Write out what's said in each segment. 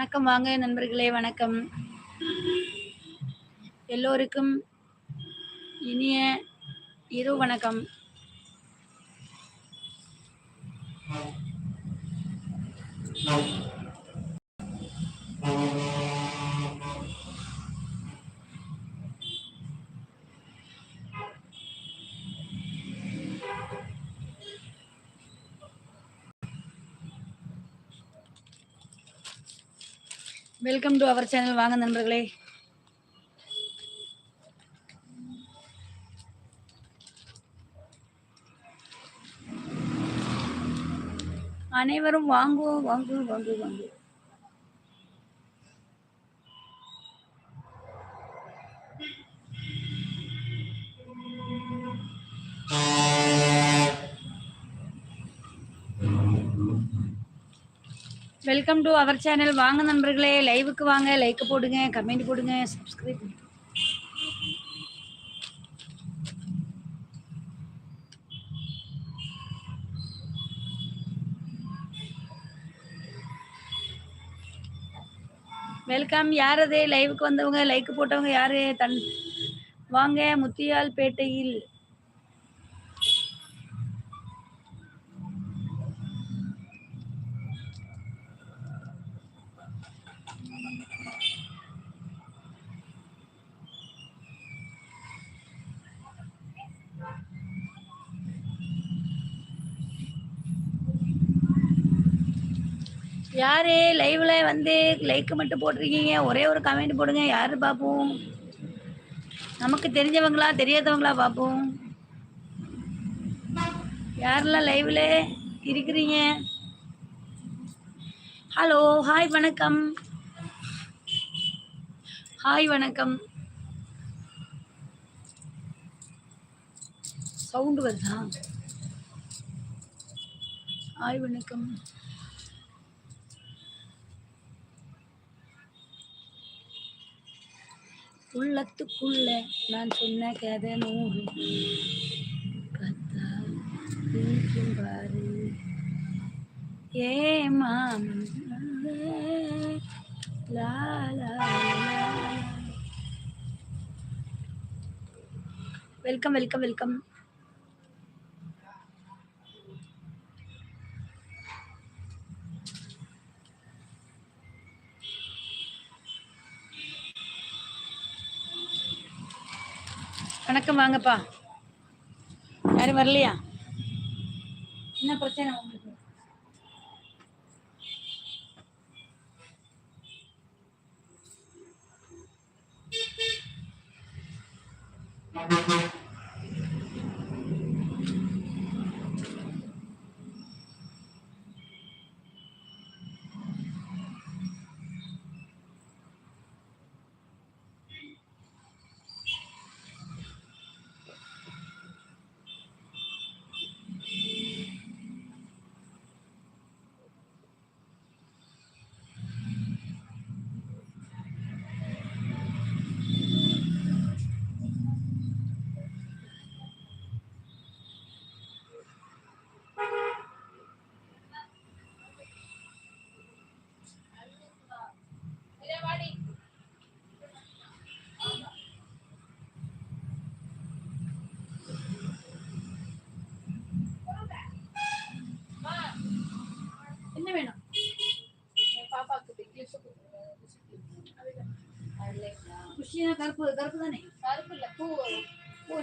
வணக்கம் வாங்க நண்பர்களே வணக்கம். எல்லோருக்கும் இனிய இரு வணக்கம். வெல்கம் டு அவர் சேனல் வாங்க நண்பர்களே. அனைவரும் வாங்குவோம் வாங்குவோம் வாங்குவோம் வாங்குவோம் வெல்கம் டு அவர் சேனல் வாங்க நண்பர்களே லைவுக்கு வாங்க லைக் போடுங்க கமெண்ட் போடுங்க சப்ஸ்கிரைப் வெல்கம் யார் அது? லைவுக்கு வந்தவங்க லைக் போட்டவங்க யாரு? தன் வாங்க முத்தியால் யாரு? லைவ்ல வந்து லைக் மட்டும் போட்டிருக்கீங்க. ஒரே ஒரு கமெண்ட் போடுங்க. யாரு பார்ப்போம் நமக்கு தெரிஞ்சவங்களா தெரியாதவங்களா பார்ப்போம் யாரெல்லாம் லைவ்ல இருக்கிறீங்க? ஹலோ ஹாய் வணக்கம். ஹாய் வணக்கம். சவுண்டு வருதா? ஹாய் வணக்கம். உள்ளத்துக்குள்ள நான் சொன்ன கதை நூறு. கத்தா திணிக்கும் பாரு. ஏ மாமன். Welcome welcome welcome. வணக்கம் வாங்கப்பா. யாரும் வரலையா? என்ன பிரச்சனை உங்களுக்கு? tiene carpo de carpo de anillo. Carpo de la cuba. Cuba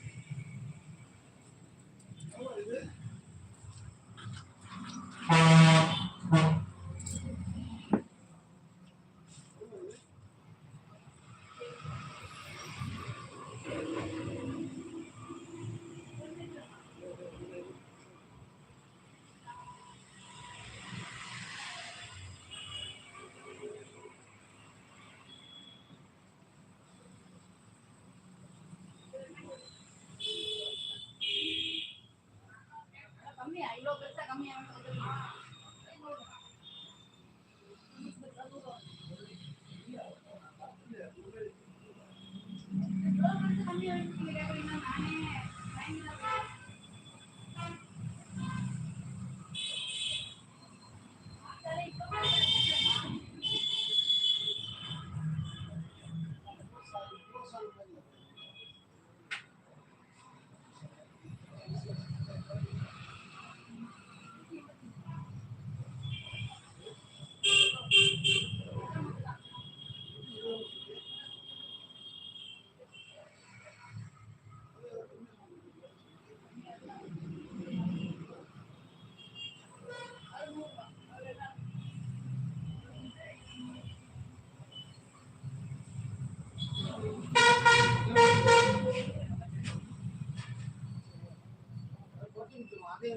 啊！我的妈啊！哎我。இது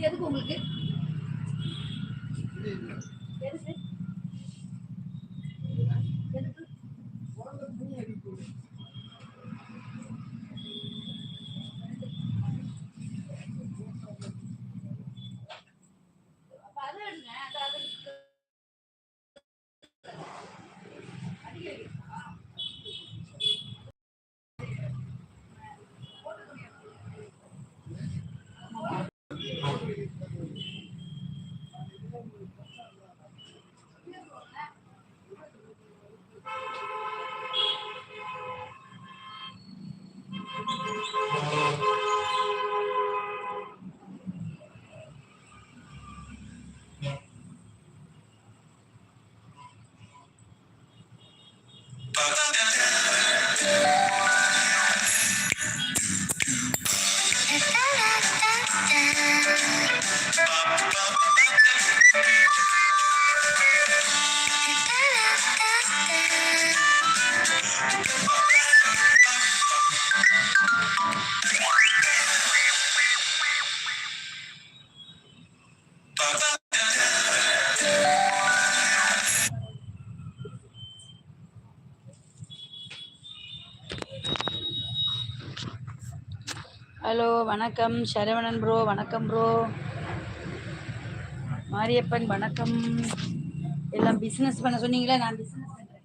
எதுக்கு உங்களுக்கு? வணக்கம். சரவணன் ப்ரோ வணக்கம் ப்ரோ மாரியப்பன் வணக்கம். எல்லாம் பிசினஸ் பண்ண சொன்னீங்களா? நான் பிசினஸ் பண்ணுறேன்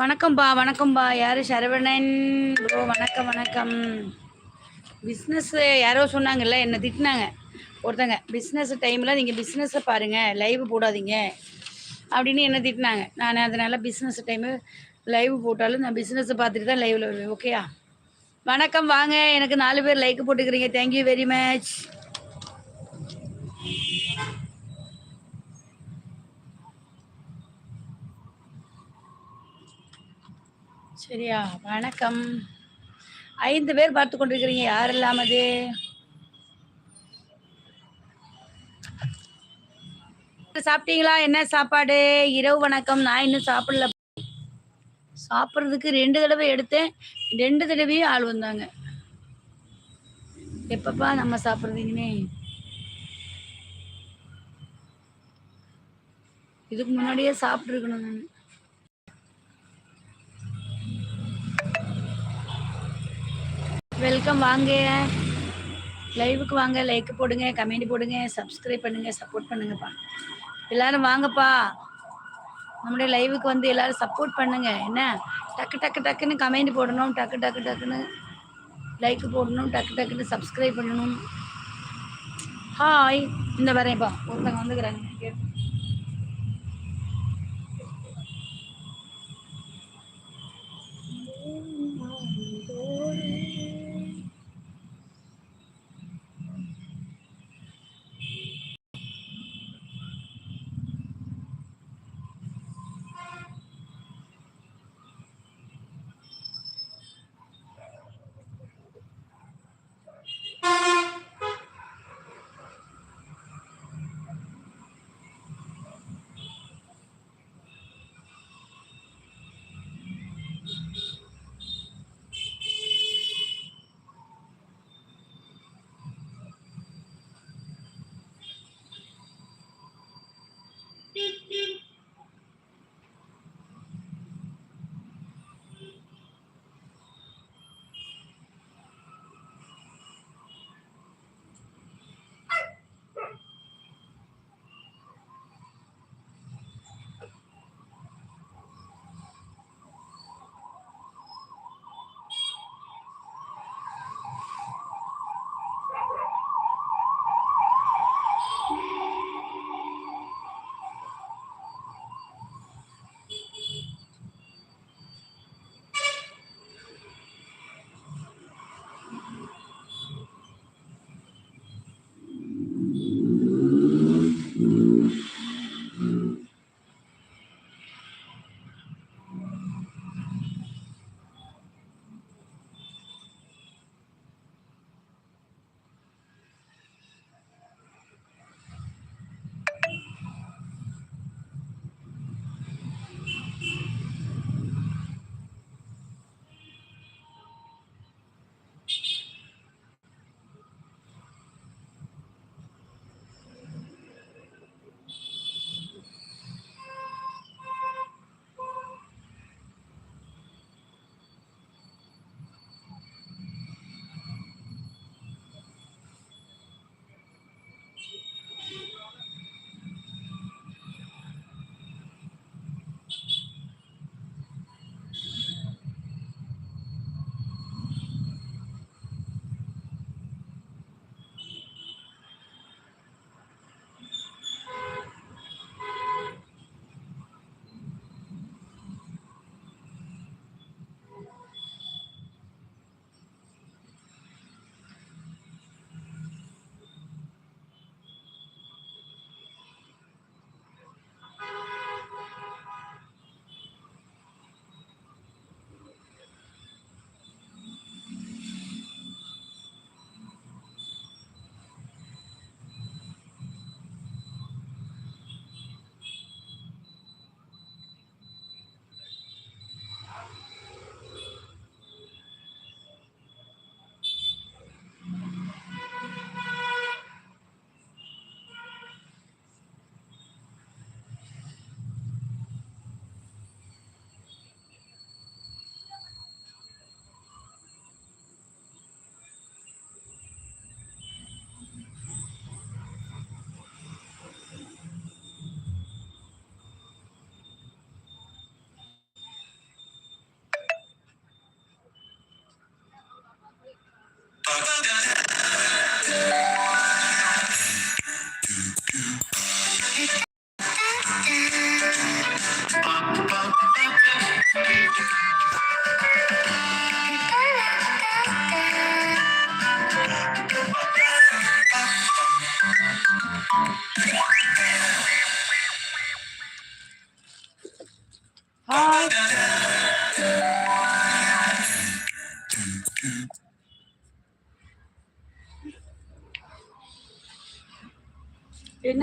வணக்கம்பா வணக்கம்பா. யார்? சரவணன். ப்ரோ வணக்கம் வணக்கம். பிஸ்னஸ் யாரோ சொன்னாங்கல்ல என்னை திட்டினாங்க. ஒருத்தங்க பிஸ்னஸ் டைமில் நீங்கள் பிஸ்னஸை பாருங்கள் லைவ் போடாதீங்க. அப்படின்னு என்ன திட்டினாங்க. நான் அதனால் பிஸ்னஸ் டைமு லைவ் போட்டாலும் நான் பிஸ்னஸை பார்த்துட்டு தான் லைவில் வருவேன். ஓகேயா வணக்கம் வாங்க. எனக்கு நாலு பேர் லைக் போட்டுக்கிறீங்க. தேங்க்யூ வெரி மச் சரியா? வணக்கம். ஐந்து பேர் பார்த்து கொண்டிருக்கிறீங்க. யார் இல்லாமது? சாப்பிட்டீங்களா? என்ன சாப்பாடு? இரவு வணக்கம். நான் இன்னும் சாப்பிடல. சாப்பிட்றதுக்கு ரெண்டு தடவை எடுத்தேன். ரெண்டு தடவையும் ஆள் வந்தாங்க. எப்பப்பா நம்ம சாப்பிட்றது இனிமே? இதுக்கு முன்னாடியே சாப்பிட்ருக்கணும் நான். வெல்கம் வாங்க. லைவுக்கு வாங்க லைக் போடுங்க கமெண்ட் போடுங்க சப்ஸ்கிரைப் பண்ணுங்க சப்போர்ட் பண்ணுங்கப்பா. எல்லாரும் வாங்கப்பா. நம்முடைய லைவுக்கு வந்து எல்லாரும் சப்போர்ட் பண்ணுங்க. என்ன? டக்கு டக்கு டக்குன்னு கமெண்ட் போடணும் டக்கு டக்கு டக்குன்னு லைக் போடணும் டக்கு டக்குன்னு சப்ஸ்கிரைப் பண்ணணும். ஹாய் இந்த வரேன்ப்பா. ஒருத்தங்க வந்துக்கிறாங்க.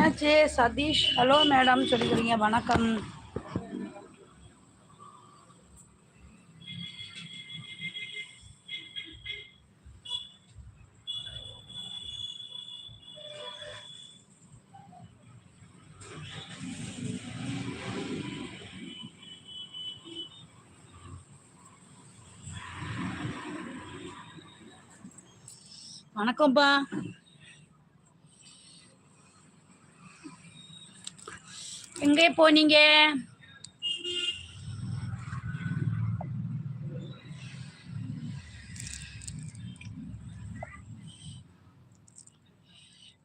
என்னாச்சு சதீஷ் ஹலோ மேடம் சொல்லிக்கிறீங்க வணக்கம் வணக்கம்ப்பா எங்கே போனீங்க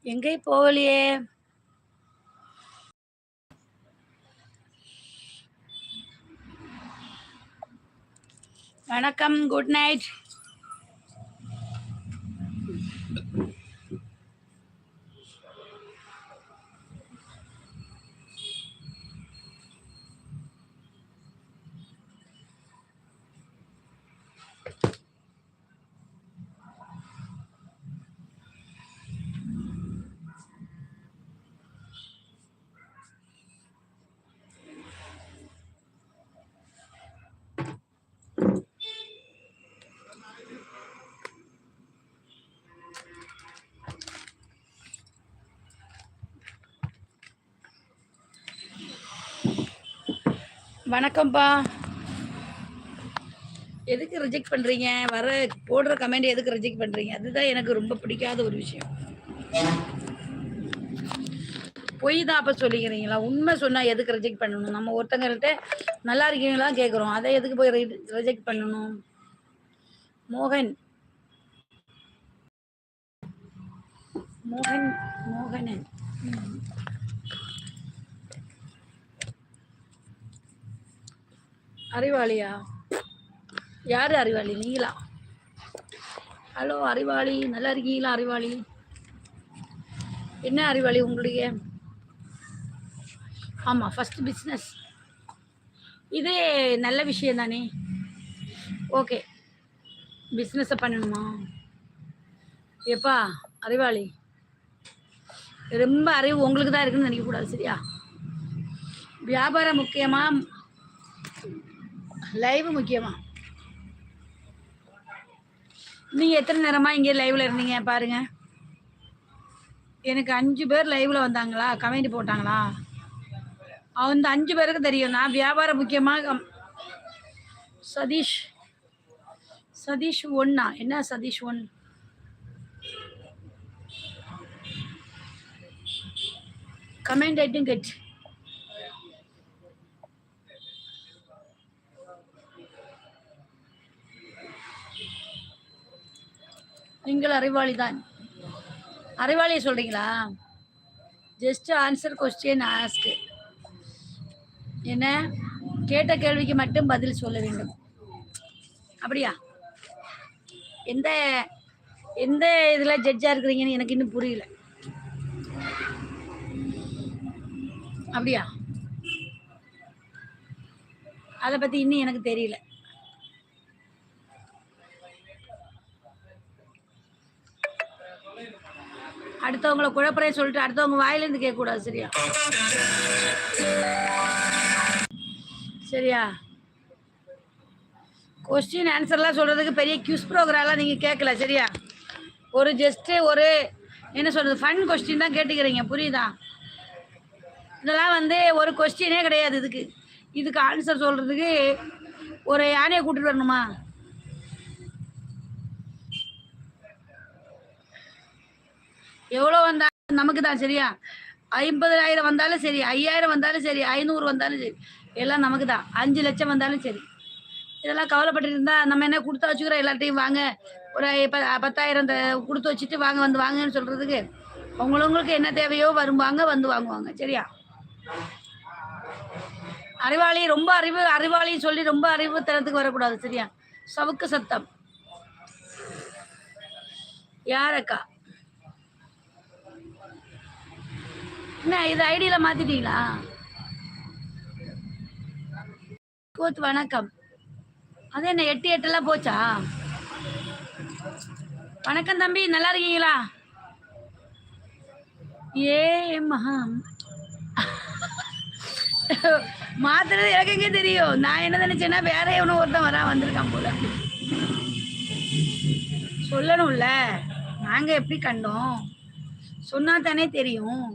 எங்கே போகலையே? வணக்கம் குட் நைட். வணக்கம்ப்பா எதுக்கு ரிஜெக்ட் பண்ணுறீங்க வர போடுற கமெண்ட் எதுக்கு ரிஜெக்ட் பண்ணுறீங்க அதுதான் எனக்கு ரொம்ப பிடிக்காத ஒரு விஷயம். பொய் தான் அப்போ சொல்லிக்கிறீங்களா? உண்மை சொன்னால் எதுக்கு ரிஜெக்ட் பண்ணணும்? நம்ம ஒருத்தங்கள்ட்ட நல்லா இருக்கீங்களா கேட்குறோம் அதை எதுக்கு போய் ரிஜெக்ட் பண்ணணும்? மோகன். மோகன் மோகனன். அறிவாளியா? யார் அறிவாளி? நீங்களா? ஹலோ அறிவாளி. நல்லா இருக்கீங்களா அறிவாளி? என்ன அறிவாளி உங்களுடைய? ஆமாம் ஃபஸ்ட்டு பிஸ்னஸ் இது நல்ல விஷயம் தானே? ஓகே பிஸ்னஸை பண்ணணுமா? எப்பா அறிவாளி? ரொம்ப அறிவு உங்களுக்கு தான் இருக்குன்னு நினைக்கக்கூடாது சரியா? வியாபாரம் முக்கியமாக லைவ் முக்கியமா? நீங்க எத்தனை நேரமா இங்கே லைவ்ல இருந்தீங்க? பாருங்க. எனக்கு அஞ்சு பேர் லைவ்ல வந்தாங்களா? கமெண்ட் போட்டாங்களா? அந்த அஞ்சு பேருக்கு தெரியும் நான் வியாபாரம் முக்கியமாக கம்- சதீஷ். சதீஷ் ஒன்னா என்ன சதீஷ் ஒன் கமெண்ட் ஐட்டும் கெட் நீங்கள் அறிவாளி தான். அறிவாளியை சொல்கிறீங்களா ஜஸ்ட் ஆன்சர் கொஸ்டின் ஆஸ்க் என்ன? கேட்ட கேள்விக்கு மட்டும் பதில் சொல்ல வேண்டும். அப்படியா? எந்த எந்த இதில் ஜட்ஜாக இருக்கிறீங்கன்னு எனக்கு இன்னும் புரியல. அப்படியா? அதை பற்றி இன்னும் எனக்கு தெரியல. அடுத்தவங்கள குழப்பறைய சொல்லிட்டு அடுத்தவங்க வாயிலேருந்து கேட்கக்கூடாது சரியா? சரியா? கொஸ்டின் ஆன்சர்லாம் சொல்கிறதுக்கு பெரிய கியூஸ் ப்ரோக்ராம்லாம் நீங்கள் கேட்கல சரியா? ஒரு ஜஸ்ட்டு ஒரு என்ன சொல்கிறது ஃபன் கொஸ்டின் தான் கேட்டுக்கிறீங்க புரியுதா? இதெல்லாம் வந்து ஒரு கொஸ்டினே கிடையாது இதுக்கு. இதுக்கு ஆன்சர் சொல்கிறதுக்கு ஒரு யானையை கூட்டிட்டு வரணுமா? எவ்வளோ வந்தாலும் நமக்கு தான் சரியா? ஐம்பதாயிரம் வந்தாலும் சரி ஐயாயிரம் வந்தாலும் சரி ஐநூறு வந்தாலும் சரி எல்லாம் நமக்கு தான் அஞ்சு லட்சம் வந்தாலும் சரி. இதெல்லாம் கவலைப்பட்டு இருந்தா நம்ம என்ன கொடுத்து வச்சுக்கிறோம்? எல்லாத்தையும் வாங்க. ஒரு ப- பத்தாயிரம் கொடுத்து வச்சுட்டு வாங்க வந்து வாங்கன்னு சொல்றதுக்கு அவங்களவங்களுக்கு என்ன தேவையோ வருவாங்க வந்து வாங்குவாங்க. சரியா? அறிவாளி ரொம்ப அறிவு அறிவாளின்னு சொல்லி ரொம்ப அறிவு தரத்துக்கு வரக்கூடாது. சரியா? சவுக்கு சத்தம். யாரக்கா என்ன இது ஐடியில மாத்திட்டீங்களா? கோத் வணக்கம். அது என்ன எட்டு எட்டெல்லாம் போச்சா? வணக்கம் தம்பி நல்லா இருக்கீங்களா? ஏ மகா. மாத்துறது எனக்கு எங்கே தெரியும்? நான் என்ன நினைச்சேன்னா வேற எவனோ ஒருத்தன் வரா வந்திருக்கான் போல. சொல்லணும்ல. நாங்க எப்படி கண்டோம்? சொன்னா தானே தெரியும்.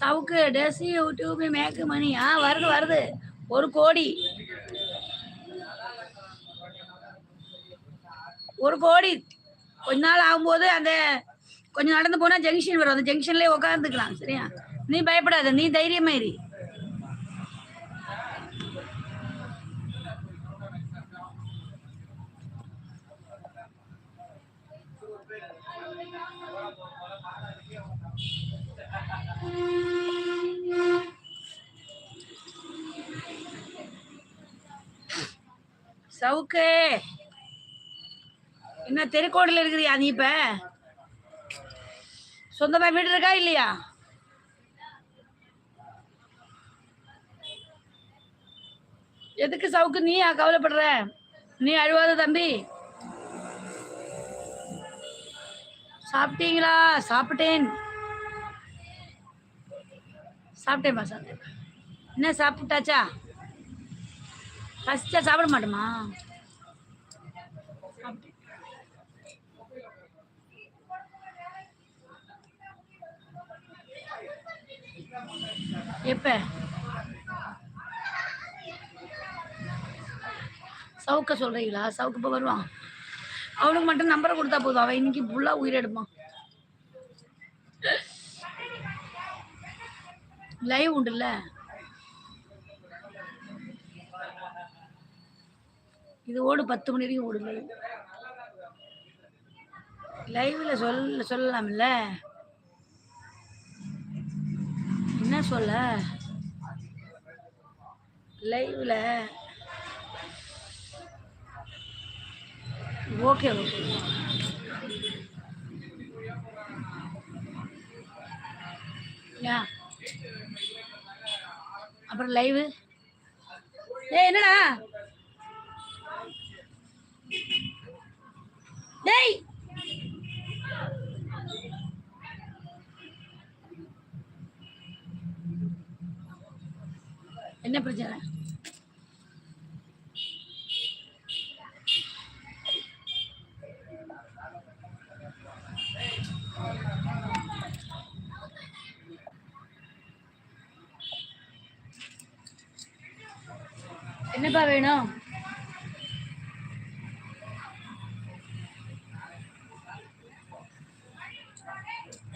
சவுக்கு டெசி யூடியூப் மேக்கு மணி. ஆ வருது வருது. ஒரு கோடி. ஒரு கோடி. கொஞ்ச நாள் ஆகும்போது அந்த கொஞ்சம் நடந்து போனா ஜங்ஷன் வரும். அந்த ஜங்ஷன்லயே உட்காந்துக்கலாம் சரியா? நீ பயப்படாத நீ தைரியமாயிரு சவுக்கு. என்ன தெருக்கோடியில் இருக்கிறியா நீ இப்போ? சொந்தமாக வீடு இருக்கா இல்லையா? எதுக்கு சவுக்கு நீ கவலைப்படுற? நீ அழுவாத தம்பி. சாப்பிட்டீங்களா? சாப்பிட்டேன். சாப்பிட்டேன்ப்பா சாப்பிட்டேன் என்ன சாப்பிட்டாச்சா? ஃபஸ்ட்டா சாப்பிட மாட்டோமா? எப்ப? சவுக்க சொல்றீங்களா? சவுக்கு இப்போ வருவான். அவனுக்கு மட்டும் நம்பரை கொடுத்தா போதும். அவன் இன்னைக்கு ஃபுல்லா உயிரெடுப்பான் லைவ் உண்டுல்ல? இது ஓடு பத்து மணி வரைக்கும் ஓடுங்க. லைவ் லைவ்ல சொல்ல சொல்லலாம்ல? என்ன சொல்ல? லைவில் ஓகே ஓகே யா. அப்புறம் லைவு ஏ என்னடா? டேய். என்ன பிரச்சனை? என்னப்பா வேணும்?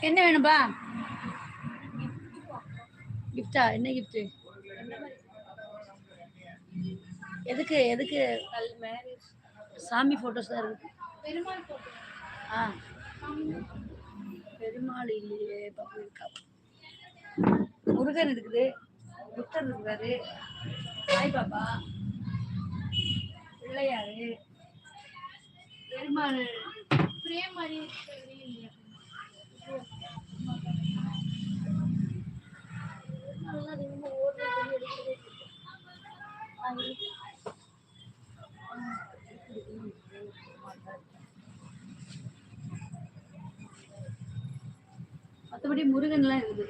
என்ன வேணும்பா கிஃப்டா என்ன கிஃப்ட் எதுக்கு எதுக்கு? சாமி போட்டோஸ் தான் இருக்கு. பெருமாள் போட்டோ ஆ. பெருமாள் இல்லையே பாப்பா இருக்கா? முருகன் இருக்குது. புத்தர் இருக்காரு. சாய் பாப்பா. பிள்ளையாரு. பெருமாள். பிரேமரி மாதிரி இல்லையா நல்லா ரொம்ப ஓடுறது எடுக்கிறது மற்றபடி முருகன்லாம் இருக்குது.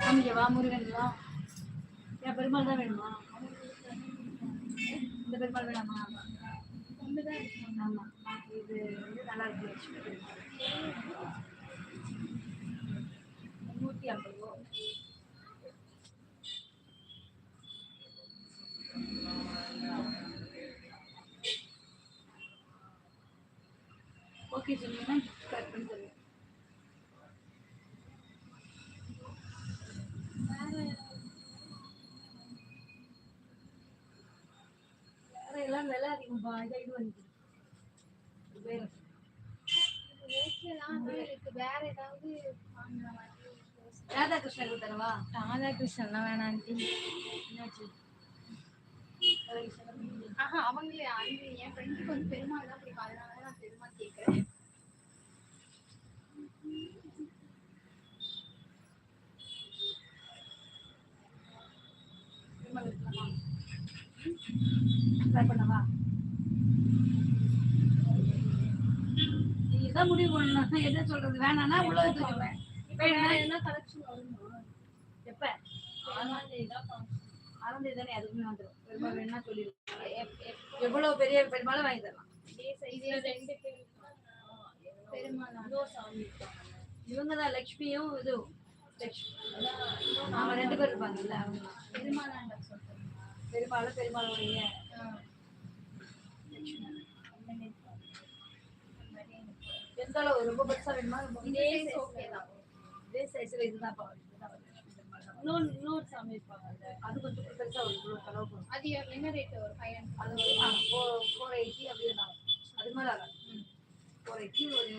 காமிக்கவா முருகன்லாம். என் பெருமாள் தான் வேணுமா? இந்த பெருமாள் வேணாமா? ஒண்ணுதான் இது வந்து நல்லா இருக்கு நூற்றி ஐம்பது ரூபா ஓகே சொன்னீங்கன்னா அதிகம்ப்பா இதை பண்ணிக்கிறேன் வேறு. ஏதாவது வாங்குற மாதிரி யோசி- ராதாகிருஷ்ணருக்கு தரவா? ராதாகிருஷ்ணன்லாம் வேணாம் என்னாச்சு? ஆஹா அவங்களே அந்த என் ஃப்ரெண்டுக்கு வந்து பெருமாள் தான் பிடிக்கும். அதனால தான் நான் பெருமாள் கேட்குறேன் பேக் பண்ணவா? நீ தான் முடிவு பண்ணணும். எதை சொல்றது? வேணாம்னா உள்ள தூக்கிடுவேன் வேற என்ன கலெக்ஷன் வருமா? எப்ப? ஆறாம் தேதி தான் அதுக்குமே வந்துடும் பெருமாள் வேணா சொல்லிடுவேன் எவ்வளவு பெரிய பெருமாளும் வாங்கி தரலாம். பெருமாள். இவங்க தான் லக்ஷ்மியும் இதுவும் அவங்க ரெண்டு பேர் இருப்பாங்கல்ல அவங்க. தான். பெருமாளாண்ட சொல்றேன். பெருமாளும் ரொம்ப பெருசா வேணுமா ரொம்ப இதே ஓகே தான் இதே சைஸ்ல இதுதான் பா- இதுதான் வருது. தான். இன்னொரு இன்னொரு சாமி இருப்பாங்கல்ல அது கொஞ்சம் பெருசா ஒரு இவ்வளோ செலவு பண்ணும் அது என்ன ரேட் ஒரு ஃபைவ் ஹண்ட்ரட் அது வந்து ஃபோர் ஃபோர் எயிட்டி அப்படியே தான் அது மாதிரி ஆகாது ஃபோர் எயிட்டி ஒரு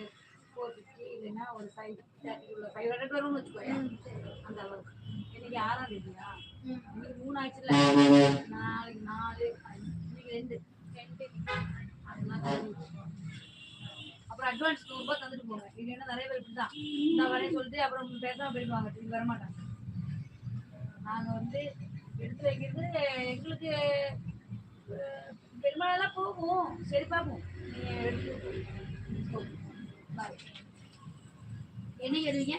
ஃபோர் ஃபிஃப்டி இல்லைன்னா ஒரு ஃபைவ் தேர்ட்டி உள்ள ஃபைவ் ஹண்ட்ரட் வரும்னு வச்சுக்கோங்க அந்த அளவுக்கு இன்னைக்கு ஆறாம் தேதியா இன்னைக்கு மூணு ஆச்சுல நாளைக்கு நாலு அஞ்சு, இன்னைக்கு ரெண்டு அப்புறம் அட்வான்ஸ் நூறுபா தந்துட்டு போங்க இது என்ன நிறைய பேர் இப்படிதான். நான் வரேன் சொல்லிட்டு அப்புறம் பேசாம போயிடுவாங்க. திரும்பி வர மாட்டாங்க நாங்க வந்து எடுத்து வைக்கிறது எங்களுக்கு அஹ், பெரும்பாலெல்லாம் போகும் சரி பார்ப்போம். நீங்க எடுத்து பாய் என்னைக்கு எடுவீங்க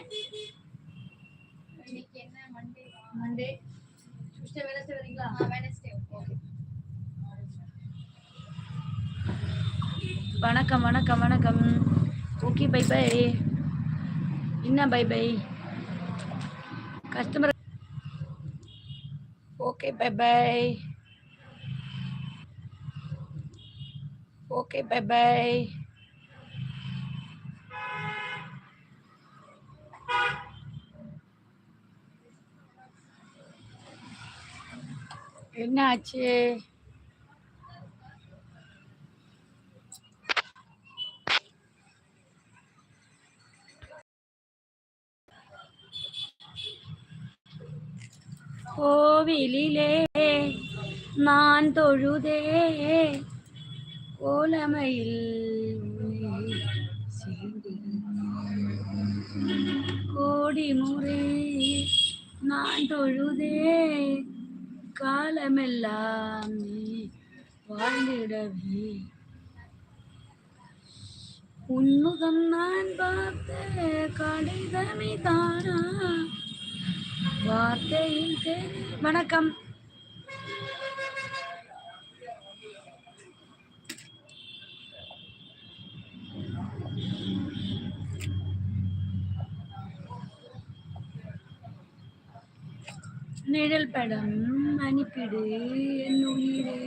இன்னைக்கு என்ன? மண்டே மண்டே டியூஸ்டே வெனஸ்டே வரீங்களா வெனஸ்டே ஓகே வணக்கம் வணக்கம் வணக்கம். ஓகே பை பை என்ன bye bye customer okay bye bye okay bye bye என்ன ஆச்சு கோவிலிலே நான் தொழுதே. கோலமையில் கோடி முறை நான் தொழுதே. காலமெல்லாம் வாழ்ந்திடவே. உன்முகம் நான் பார்த்த கடிதமே தானா. வணக்கம். நிழல் படம் அனுப்பிடு என் உயிரே.